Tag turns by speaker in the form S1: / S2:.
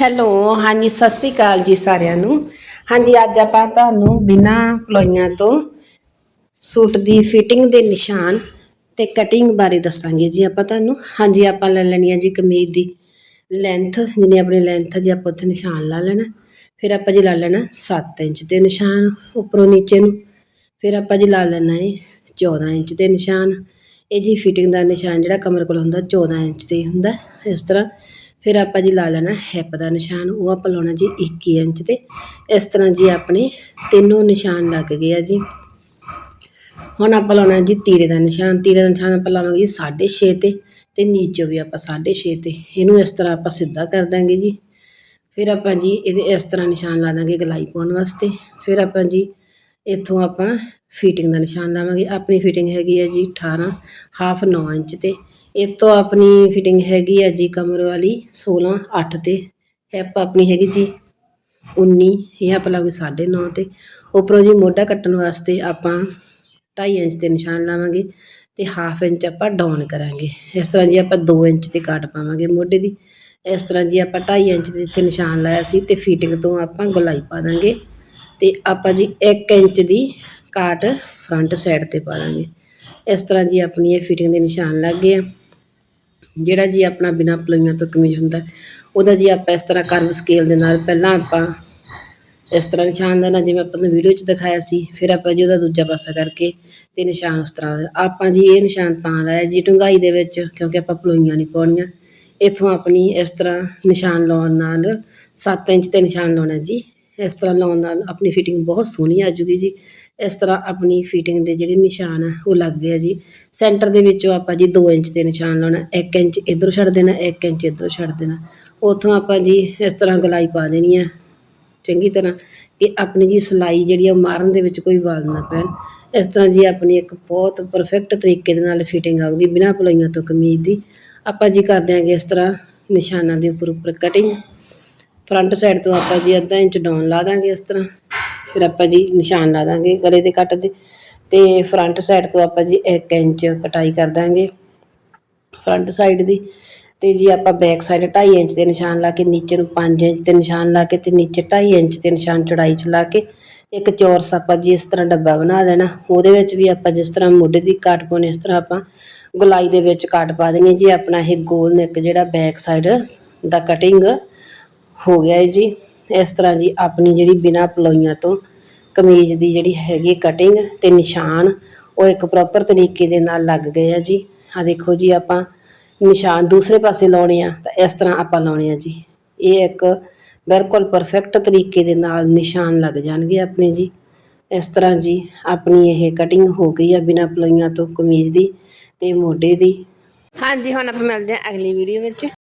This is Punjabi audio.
S1: ਹੈਲੋ, ਹਾਂਜੀ, ਸਤਿ ਸ੍ਰੀ ਅਕਾਲ ਜੀ ਸਾਰਿਆਂ ਨੂੰ। ਹਾਂਜੀ, ਅੱਜ ਆਪਾਂ ਤੁਹਾਨੂੰ ਬਿਨਾਂ ਪਲੋਈਆਂ ਤੋਂ ਸੂਟ ਦੀ ਫਿਟਿੰਗ ਦੇ ਨਿਸ਼ਾਨ ਤੇ ਕਟਿੰਗ ਬਾਰੇ ਦੱਸਾਂਗੇ ਜੀ ਆਪਾਂ ਤੁਹਾਨੂੰ। ਹਾਂਜੀ, ਆਪਾਂ ਲੈ ਲੈਣੀ ਹੈ ਜੀ ਕਮੀਜ਼ ਦੀ ਲੈਂਥ ਜਿੰਨੀ ਆਪਣੀ ਲੈਂਥ ਜੀ, ਆਪਾਂ ਉੱਥੇ ਨਿਸ਼ਾਨ ਲਾ ਲੈਣਾ। ਫਿਰ ਆਪਾਂ ਜੀ ਲਾ ਲੈਣਾ 7 ਇੰਚ ਦੇ ਨਿਸ਼ਾਨ ਉੱਪਰੋਂ ਨੀਚੇ ਨੂੰ। ਫਿਰ ਆਪਾਂ ਜੀ ਲਾ ਲੈਣਾ ਹੈ 14 ਇੰਚ ਦੇ ਨਿਸ਼ਾਨ। ਇਹ ਜੀ ਫਿਟਿੰਗ ਦਾ ਨਿਸ਼ਾਨ ਜਿਹੜਾ ਕਮਰ ਕੋਲ ਹੁੰਦਾ 14 ਇੰਚ ਤੇ ਹੀ ਹੁੰਦਾ। ਇਸ ਤਰ੍ਹਾਂ ਫਿਰ ਆਪਾਂ ਜੀ ਲਾ ਲੈਣਾ ਹੈਪ ਦਾ ਨਿਸ਼ਾਨ, ਉਹ ਆਪਾਂ ਲਾਉਣਾ ਜੀ 21 ਇੰਚ ਤੇ। ਇਸ ਤਰ੍ਹਾਂ ਜੀ ਆਪਣੇ ਤਿੰਨੋਂ ਨਿਸ਼ਾਨ ਲੱਗ ਗਏ ਆ ਜੀ। ਹੁਣ ਆਪਾਂ ਲਾਉਣਾ ਜੀ ਤੀਰੇ ਦਾ ਨਿਸ਼ਾਨ। ਤੀਰੇ ਦਾ ਨਿਸ਼ਾਨ ਆਪਾਂ ਲਾਵਾਂਗੇ ਜੀ 6.5 ਤੇ ਤੇ ਨੀਚੋਂ ਵੀ ਆਪਾਂ 6.5 ਤੇ। ਇਹਨੂੰ ਇਸ ਤਰ੍ਹਾਂ ਆਪਾਂ ਸਿੱਧਾ ਕਰ ਦਾਂਗੇ ਜੀ। ਫਿਰ ਆਪਾਂ ਜੀ ਇਹਦੇ ਇਸ ਤਰ੍ਹਾਂ ਨਿਸ਼ਾਨ ਲਾ ਦਾਂਗੇ ਗਲਾਈ ਪਾਉਣ ਵਾਸਤੇ। ਫਿਰ ਆਪਾਂ ਜੀ ਇੱਥੋਂ ਆਪਾਂ ਫਿਟਿੰਗ ਦਾ ਨਿਸ਼ਾਨ ਲਾਵਾਂਗੇ। ਆਪਣੀ ਫਿਟਿੰਗ ਹੈਗੀ ਹੈ ਜੀ 18 ਹਾਫ 9 ਇੰਚ ਤੇ। ਇਹ ਤੋਂ ਆਪਣੀ ਫਿਟਿੰਗ ਹੈਗੀ ਹੈ ਜੀ ਕਮਰ ਵਾਲੀ 16 8 ਤੇ। ਹਿੱਪ ਆਪਣੀ ਹੈਗੀ ਜੀ 19 ਇਹ ਆਪਾਂ ਲਾਵਾਂਗੇ 9.5 ਤੇ। ਉੱਪਰੋਂ ਜੀ ਮੋਢਾ ਕੱਟਣ ਵਾਸਤੇ ਆਪਾਂ 2.5 ਇੰਚ ਤੇ ਨਿਸ਼ਾਨ ਲਾਵਾਂਗੇ ਤੇ ਹਾਫ ਇੰਚ ਆਪਾਂ ਡਾਊਨ ਕਰਾਂਗੇ। ਇਸ ਤਰ੍ਹਾਂ ਜੀ ਆਪਾਂ 2 ਇੰਚ ਤੇ ਕਾਟ ਪਾਵਾਂਗੇ ਮੋਢੇ ਦੀ। ਇਸ ਤਰ੍ਹਾਂ ਜੀ ਆਪਾਂ 2.5 ਇੰਚ ਦੇ ਇੱਥੇ ਨਿਸ਼ਾਨ ਲਾਇਆ ਸੀ ਤੇ ਫਿਟਿੰਗ ਤੋਂ ਆਪਾਂ ਗੋਲਾਈ ਪਾ ਦਾਂਗੇ ਤੇ ਆਪਾਂ ਜੀ 1 ਇੰਚ ਦੀ ਕਾਟ ਫਰੰਟ ਸਾਈਡ ਤੇ ਪਾ ਦਾਂਗੇ। ਇਸ ਤਰ੍ਹਾਂ ਜੀ ਆਪਣੀ ਇਹ ਫਿਟਿੰਗ ਦੇ ਨਿਸ਼ਾਨ ਲੱਗ ਗਏ ਆ। ਜਿਹੜਾ ਜੀ ਆਪਣਾ ਬਿਨਾ ਪਲੋਈਆਂ ਤੋਂ ਕਮੀਜ਼ ਹੁੰਦਾ ਉਹਦਾ ਜੀ ਆਪਾਂ ਇਸ ਤਰ੍ਹਾਂ ਕਰਵ ਸਕੇਲ ਦੇ ਨਾਲ ਪਹਿਲਾਂ ਆਪਾਂ ਇਸ ਤਰ੍ਹਾਂ ਨਿਸ਼ਾਨ ਦੇਣਾ ਜਿਵੇਂ ਆਪਾਂ ਨੇ ਵੀਡੀਓ 'ਚ ਦਿਖਾਇਆ ਸੀ, ਫਿਰ ਆਪਾਂ ਜੀ ਉਹਦਾ ਦੂਜਾ ਪਾਸਾ ਕਰਕੇ ਤੇ ਨਿਸ਼ਾਨ ਉਸ ਤਰ੍ਹਾਂ ਆਪਾਂ ਜੀ ਇਹ ਨਿਸ਼ਾਨ ਤਾਂ ਲਾਇਆ ਜੀ ਡੂੰਘਾਈ ਦੇ ਵਿੱਚ, ਕਿਉਂਕਿ ਆਪਾਂ ਪਲੋਈਆਂ ਨਹੀਂ ਪਾਉਣੀਆਂ। ਇੱਥੋਂ ਆਪਣੀ ਇਸ ਤਰ੍ਹਾਂ ਨਿਸ਼ਾਨ ਲਾਉਣ ਨਾਲ 7 ਇੰਚ ਤੇ ਨਿਸ਼ਾਨ ਲਾਉਣਾ ਜੀ। ਇਸ ਤਰ੍ਹਾਂ ਲਾਉਣ ਨਾਲ ਆਪਣੀ ਫਿਟਿੰਗ ਬਹੁਤ ਸੋਹਣੀ ਆ ਜੂਗੀ ਜੀ। ਇਸ ਤਰ੍ਹਾਂ ਆਪਣੀ ਫਿਟਿੰਗ ਦੇ ਜਿਹੜੇ ਨਿਸ਼ਾਨ ਆ, ਉਹ ਲੱਗਦੇ ਆ ਜੀ। ਸੈਂਟਰ ਦੇ ਵਿੱਚੋਂ ਆਪਾਂ ਜੀ 2 ਇੰਚ ਦੇ ਨਿਸ਼ਾਨ ਲਾਉਣਾ 1 ਇੰਚ ਇਧਰੋਂ ਛੱਡ ਦੇਣਾ 1 ਇੰਚ ਇਧਰੋਂ ਛੱਡ ਦੇਣਾ। ਉੱਥੋਂ ਆਪਾਂ ਜੀ ਇਸ ਤਰ੍ਹਾਂ ਗਲਾਈ ਪਾ ਦੇਣੀ ਆ, ਚੰਗੀ ਤਰ੍ਹਾਂ ਕਿ ਆਪਣੀ ਜੀ ਸਿਲਾਈ ਜਿਹੜੀ ਆ ਉਹ ਮਾਰਨ ਦੇ ਵਿੱਚ ਕੋਈ ਵਾਲ ਨਾ ਪੈਣ। ਇਸ ਤਰ੍ਹਾਂ ਜੀ ਆਪਣੀ ਇੱਕ ਬਹੁਤ ਪਰਫੈਕਟ ਤਰੀਕੇ ਦੇ ਨਾਲ ਫਿਟਿੰਗ ਆਊਗੀ, ਬਿਨਾਂ ਪਲੋਈਆਂ ਤੋਂ ਕਮੀਜ਼ ਦੀ। ਆਪਾਂ ਜੀ ਕਰ ਦਿਆਂਗੇ ਇਸ ਤਰ੍ਹਾਂ ਨਿਸ਼ਾਨਾਂ ਦੇ ਉੱਪਰ ਉੱਪਰ ਕਟਿੰਗ ਫਰੰਟ ਸਾਈਡ ਤੋਂ ਆਪਾਂ ਜੀ ਅੱਧਾ ਇੰਚ ਡਾਊਨ ਲਾ ਦਾਂਗੇ ਇਸ ਤਰ੍ਹਾਂ। ਫਿਰ ਆਪਾਂ ਜੀ ਨਿਸ਼ਾਨ ਲਾ ਦਾਂਗੇ ਗਲੇ ਦੇ ਕੱਟ ਦੇ। ਤੇ ਫਰੰਟ ਸਾਈਡ ਤੋਂ ਆਪਾਂ ਜੀ 1 ਇੰਚ ਕਟਾਈ ਕਰ ਦਾਂਗੇ ਫਰੰਟ ਸਾਈਡ ਦੀ। ਤੇ ਜੀ ਆਪਾਂ ਬੈਕ ਸਾਈਡ 2.5 ਇੰਚ ਦੇ ਨਿਸ਼ਾਨ ਲਾ ਕੇ, ਨੀਚੇ ਨੂੰ 5 ਇੰਚ ਦੇ ਨਿਸ਼ਾਨ ਲਾ ਕੇ ਤੇ ਨੀਚੇ 2.5 ਇੰਚ ਤੇ ਨਿਸ਼ਾਨ ਚੌੜਾਈ ਚ ਲਾ ਕੇ ਇੱਕ ਚੌਰਸ ਆਪਾਂ ਜੀ ਇਸ ਤਰ੍ਹਾਂ ਡੱਬਾ ਬਣਾ ਦੇਣਾ। ਉਹਦੇ ਵਿੱਚ ਵੀ ਆਪਾਂ ਜਿਸ ਤਰ੍ਹਾਂ ਮੋਢੇ ਦੀ ਕਾਟ ਪਾਉਣੀ ਇਸ ਤਰ੍ਹਾਂ ਆਪਾਂ ਗੁਲਾਈ ਦੇ ਵਿੱਚ ਕਾਟ ਪਾ ਦੇਣੀ ਹੈ ਜੀ। ਆਪਣਾ ਇਹ ਗੋਲ ਨੈਕ ਜਿਹੜਾ ਬੈਕ ਸਾਈਡ ਦਾ ਕਟਿੰਗ ਹੋ ਗਿਆ ਹੈ ਜੀ। ਇਸ ਤਰ੍ਹਾਂ ਜੀ ਆਪਣੀ ਜਿਹੜੀ ਬਿਨਾ ਪਲੋਈਆਂ ਤੋਂ ਕਮੀਜ਼ ਦੀ ਜਿਹੜੀ ਹੈਗੀ ਕਟਿੰਗ ਤੇ ਨਿਸ਼ਾਨ, ਉਹ ਇੱਕ ਪ੍ਰੋਪਰ ਤਰੀਕੇ ਦੇ ਨਾਲ ਲੱਗ ਗਏ ਆ ਜੀ। ਆ ਦੇਖੋ ਜੀ ਆਪਾਂ ਨਿਸ਼ਾਨ ਦੂਸਰੇ ਪਾਸੇ ਲਾਉਣੇ ਆ ਤਾਂ ਇਸ ਤਰ੍ਹਾਂ ਆਪਾਂ ਲਾਉਣੇ ਆ ਜੀ। ਇਹ ਇੱਕ ਬਿਲਕੁਲ ਪਰਫੈਕਟ ਤਰੀਕੇ ਦੇ ਨਾਲ ਨਿਸ਼ਾਨ ਲੱਗ ਜਾਣਗੇ ਆਪਣੇ ਜੀ। ਇਸ ਤਰ੍ਹਾਂ ਜੀ ਆਪਣੀ ਇਹ ਕਟਿੰਗ ਹੋ ਗਈ ਆ ਬਿਨਾ ਪਲੋਈਆਂ ਤੋਂ ਕਮੀਜ਼ ਦੀ ਤੇ ਮੋਢੇ ਦੀ। ਹਾਂਜੀ, ਹੁਣ ਆਪਾਂ ਮਿਲਦੇ ਹਾਂ ਅਗਲੀ ਵੀਡੀਓ ਵਿੱਚ।